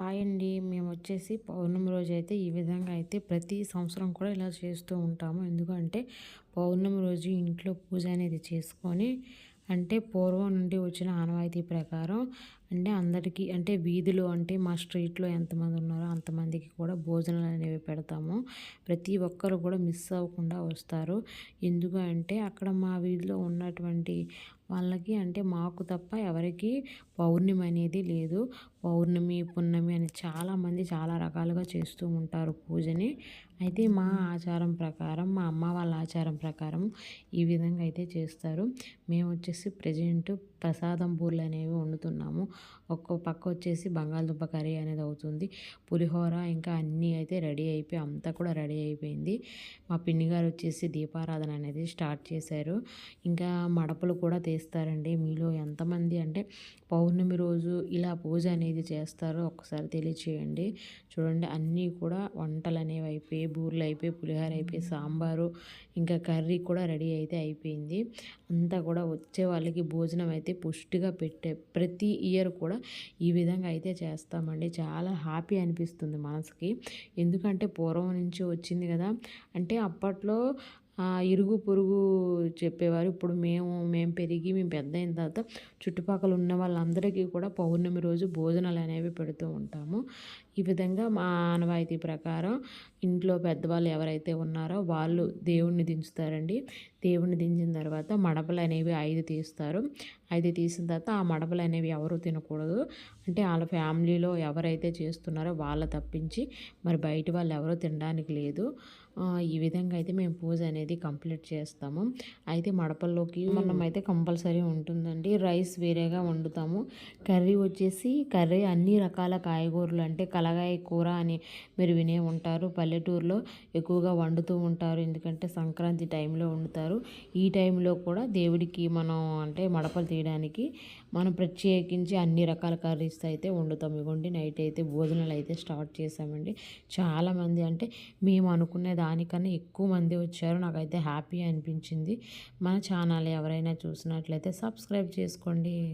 Hi అండి. మేము వచ్చేసి పౌర్ణమి రోజు అయితే ఈ విధంగా అయితే ప్రతి సంవత్సరం కూడా ఇలా చేస్తూ ఉంటాము. ఎందుకంటే పౌర్ణమి రోజు ఇంట్లో పూజ అనేది చేసుకొని అంటే పూర్వం నుండి వచ్చిన ఆనవాయితీ ప్రకారం అంటే అందరికీ అంటే వీధిలో అంటే మా స్ట్రీట్లో ఎంతమంది ఉన్నారో అంతమందికి కూడా భోజనాలు అనేవి పెడతాము. ప్రతి ఒక్కరు కూడా మిస్ అవ్వకుండా వస్తారు. ఎందుకు అంటే అక్కడ మా వీధిలో ఉన్నటువంటి వాళ్ళకి అంటే మాకు తప్ప ఎవరికి పౌర్ణమి అనేది లేదు. పౌర్ణమి పున్నమి అని చాలామంది చాలా రకాలుగా చేస్తూ ఉంటారు పూజని. అయితే మా ఆచారం ప్రకారం మా అమ్మ వాళ్ళ ఆచారం ప్రకారం ఈ విధంగా అయితే చేస్తారు. మేము వచ్చేసి ప్రజెంట్ ప్రసాదం బూర్లు అనేవి వండుతున్నాము. ఒక్కో పక్క వచ్చేసి బంగాళదుంప కర్రీ అనేది అవుతుంది. పులిహోర ఇంకా అన్నీ అయితే రెడీ అయిపోయి అంతా కూడా రెడీ అయిపోయింది. మా పిన్ని గారు వచ్చేసి దీపారాధన అనేది స్టార్ట్ చేశారు. ఇంకా మడపలు కూడా తీస్తారండి మీలో ఎంతమంది అంటే పౌర్ణమి రోజు ఇలా పూజ అనేది చేస్తారో ఒకసారి తెలియచేయండి. చూడండి అన్నీ కూడా వంటలు అనేవి అయిపోయి బూరెలు అయిపోయి పులిహోర అయిపోయి సాంబారు ఇంకా కర్రీ కూడా రెడీ అయితే అయిపోయింది. అంతా కూడా వచ్చే వాళ్ళకి భోజనం అయితే పుష్టిగా పెట్టే ప్రతి ఇయర్ కూడా ఈ విధంగా అయితే చేస్తామండి. చాలా హ్యాపీ అనిపిస్తుంది మనసుకి. ఎందుకంటే పూర్వం నుంచి వచ్చింది కదా. అంటే అప్పట్లో ఇరుగు పొరుగు చెప్పేవారు. ఇప్పుడు మేము మేము పెరిగి మేము పెద్ద అయిన తర్వాత చుట్టుపక్కల ఉన్న వాళ్ళందరికీ కూడా పౌర్ణమి రోజు భోజనాలు అనేవి పెడుతూ ఉంటాము. ఈ విధంగా మా ఆనవాయితీ ప్రకారం ఇంట్లో పెద్దవాళ్ళు ఎవరైతే ఉన్నారో వాళ్ళు దేవుణ్ణి దించుతారండి. దేవుణ్ణి దించిన తర్వాత మడపలు అనేవి ఐదు తీస్తారు. ఐదు తీసిన తర్వాత ఆ మడపలు అనేవి ఎవరు తినకూడదు. అంటే వాళ్ళ ఫ్యామిలీలో ఎవరైతే చేస్తున్నారో వాళ్ళ తప్పించి మరి బయట వాళ్ళు ఎవరు తినడానికి లేదు. ఈ విధంగా అయితే మేము పూజ అనేది కంప్లీట్ చేస్తాము. అయితే మడపల్లోకి మనం అయితే కంపల్సరీ ఉంటుందండి. రైస్ వేరేగా వండుతాము. కర్రీ వచ్చేసి కర్రీ అన్ని రకాల కాయగూరలు అంటే కల కలగాయ కూర అని మీరు వినే ఉంటారు. పల్లెటూరులో ఎక్కువగా వండుతూ ఉంటారు. ఎందుకంటే సంక్రాంతి టైంలో వండుతారు. ఈ టైంలో కూడా దేవుడికి మనం అంటే మడపలు తీయడానికి మనం ప్రత్యేకించి అన్ని రకాల కర్రీస్ అయితే వండుతాం. ఇవ్వండి నైట్ అయితే భోజనాలు అయితే స్టార్ట్ చేసామండి చాలామంది అంటే మేము అనుకునే దానికన్నా ఎక్కువ మంది వచ్చారు. నాకైతే హ్యాపీ అనిపించింది. మన ఛానల్ ఎవరైనా చూసినట్లయితే సబ్స్క్రైబ్ చేసుకోండి.